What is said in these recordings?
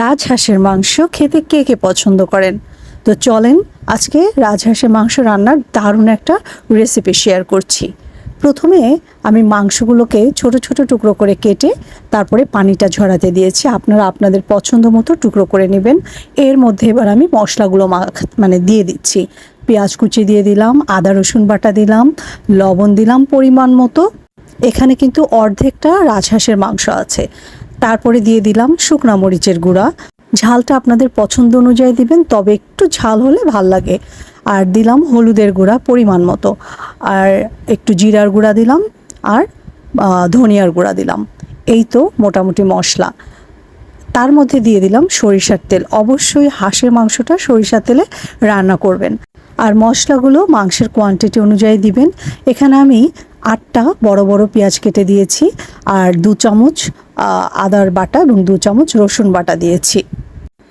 রাজহাঁসের মাংস খেতে কে কে পছন্দ করেন? তো চলেন আজকে রাজহাঁসের মাংস রান্নার দারুণ একটা রেসিপি শেয়ার করছি। প্রথমে আমি মাংসগুলোকে ছোট ছোট টুকরো করে কেটে তারপরে পানিটা ঝরাতে দিয়েছি। আপনারা আপনাদের পছন্দ মতো টুকরো করে নেবেন। এর মধ্যে এবার আমি মশলাগুলো মানে দিয়ে দিচ্ছি। পেঁয়াজ কুচি দিয়ে দিলাম, আদা রসুন বাটা দিলাম, লবণ দিলাম পরিমাণ মতো। এখানে কিন্তু অর্ধেকটা রাজহাঁসের মাংস আছে। তারপরে দিয়ে দিলাম শুকনা মরিচের গুঁড়া। ঝালটা আপনাদের পছন্দ অনুযায়ী দিবেন, তবে একটু ঝাল হলে ভালো লাগে। আর দিলাম হলুদের গুঁড়া পরিমাণ মতো। আর একটু জিরার গুঁড়া দিলাম, আর ধনিয়ার গুঁড়া দিলাম। এই তো মোটামুটি মশলা। তার মধ্যে দিয়ে দিলাম সরিষার তেল। অবশ্যই হাঁসের মাংসটা সরিষার তেলে রান্না করবেন। আর মশলাগুলো মাংসের কোয়ান্টিটি অনুযায়ী দিবেন। এখানে আমি আটটা বড় বড় পেঁয়াজ কেটে দিয়েছি, আর দু চামচ আদার বাটা এবং দু চামচ রসুন বাটা দিয়েছি।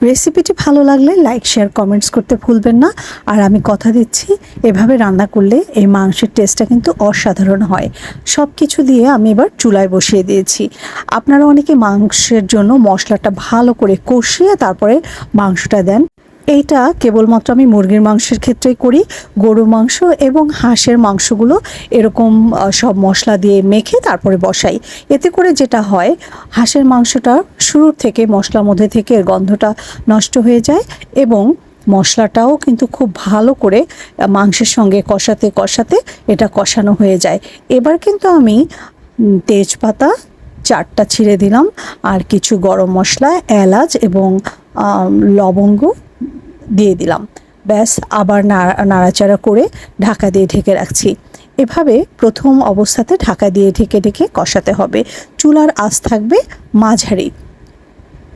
রেসিপিটি ভালো লাগলে লাইক শেয়ার কমেন্টস করতে ভুলবেন না। আর আমি কথা দিচ্ছি, এভাবে রান্না করলে এই মাংসের টেস্টটা কিন্তু অসাধারণ হয়। সব কিছু দিয়ে আমি এবার চুলায় বসিয়ে দিয়েছি। আপনারা অনেকে মাংসের জন্য মশলাটা ভালো করে কষিয়ে তারপরে মাংসটা দেন। এইটা কেবলমাত্র আমি মুরগির মাংসের ক্ষেত্রেই করি, গরুর মাংস এবং হাঁসের মাংসগুলো এরকম সব মশলা দিয়ে মেখে তারপরে বসাই। এতে করে যেটা হয়, হাঁসের মাংসটা শুরুর থেকে, মশলার মধ্যে থেকে এর গন্ধটা নষ্ট হয়ে যায় এবং মশলাটাও কিন্তু খুব ভালো করে মাংসের সঙ্গে কষাতে কষাতে এটা কষানো হয়ে যায়। এবার কিন্তু আমি তেজপাতা চারটা ছিঁড়ে দিলাম, আর কিছু গরম মশলা, এলাচ এবং লবঙ্গ দিয়ে দিলাম। ব্যাস, আবার নাড়া- নাড়াচাড়া করে ঢাকা দিয়ে ঢেকে রাখছি। এভাবে প্রথম অবস্থাতে ঢাকা দিয়ে ঢেকে ঢেকে কষাতে হবে। চুলার আঁচ থাকবে মাঝারি।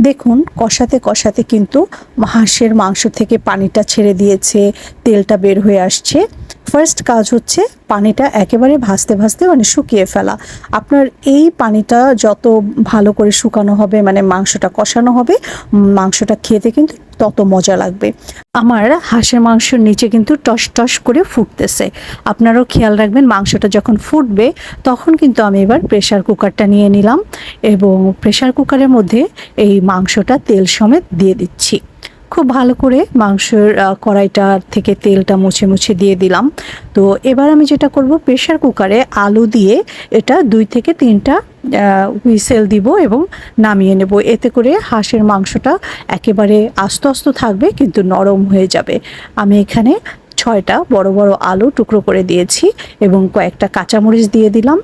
দেখুন, কষাতে কষাতে কিন্তু হাঁসের মাংস থেকে পানিটা ছেড়ে দিয়েছে, তেলটা বের হয়ে আসছে। ফার্স্ট কাজ হচ্ছে পানিটা একেবারে ভাসতে ভাসতে মানে শুকিয়ে ফেলা। আপনার এই পানিটা যত ভালো করে শুকানো হবে মানে মাংসটা কষানো হবে, মাংসটা খেতে কিন্তু তত মজা লাগবে। আমার হাঁসের মাংসের নিচে কিন্তু টস টস করে ফুটতেছে। আপনারাও খেয়াল রাখবেন মাংসটা যখন ফুটবে, তখন কিন্তু আমি এবার প্রেসার কুকারটা নিয়ে নিলাম এবং প্রেশার কুকারের মধ্যে এই মাংসটা তেল সমেত দিয়ে দিচ্ছি। খুব ভালো করে মাংসের আহ, কড়াইটা থেকে তেলটা মুছে মুছে দিয়ে দিলাম। তো এবার আমি যেটা করব প্রেশার কুকারে আলু দিয়ে এটা দুই থেকে তিনটা হুইসেল দিব এবং নামিয়ে নেব। এতে করে হাঁসের মাংসটা একেবারে আস্ত আস্ত থাকবে কিন্তু নরম হয়ে যাবে। আমি এখানে ছয়টা বড় বড় আলু টুকরো করে দিয়েছি এবং কয়েকটা কাঁচামরিচ দিয়ে দিলাম।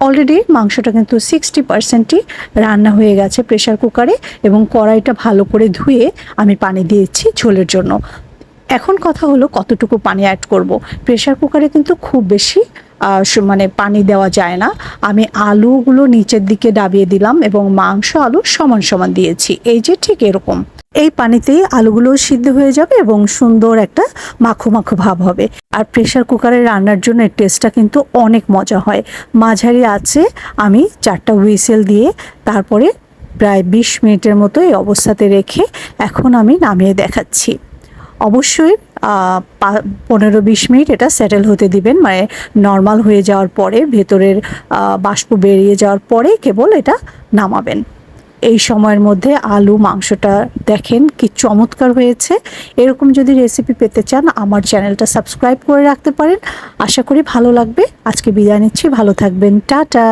অলরেডি মাংসটা কিন্তু সিক্সটি পার্সেন্টই রান্না হয়ে গেছে প্রেশার কুকারে এবং কড়াইটা ভালো করে ধুয়ে আমি পানি দিয়েছি ঝোলের জন্য। এখন কথা হলো কতটুকু পানি অ্যাড করব। প্রেশার কুকারে কিন্তু খুব বেশি মানে পানি দেওয়া যায় না। আমি আলুগুলো নিচের দিকে ডাবিয়ে দিলাম এবং মাংস, আলু সমান সমান দিয়েছি। এই যে ঠিক এরকম। এই পানিতেই আলুগুলো সিদ্ধ হয়ে যাবে এবং সুন্দর একটা মাখো মাখো ভাব হবে। আর প্রেশার কুকারে রান্নার জন্য এর টেস্টটা কিন্তু অনেক মজা হয়। মাঝারি আছে, আমি চারটা হুইসেল দিয়ে তারপরে প্রায় বিশ মিনিটের মতো এই অবস্থাতে রেখে এখন আমি নামিয়ে দেখাচ্ছি। অবশ্যই পনেরো বিশ মিনিট এটা সেটেল হতে দিবেন। মানে নর্মাল হয়ে যাওয়ার পরে, ভেতরের বাষ্প বেরিয়ে যাওয়ার পরে কেবল এটা নামাবেন। এই সময়ের মধ্যে আলু, মাংসটা দেখেন কি চমৎকার হয়েছে। এরকম যদি রেসিপি পেতে চান, আমার চ্যানেলটা সাবস্ক্রাইব করে রাখতে পারেন। আশা করি ভালো লাগবে। আজকে বিদায় নিচ্ছি। ভালো থাকবেন। টাটা!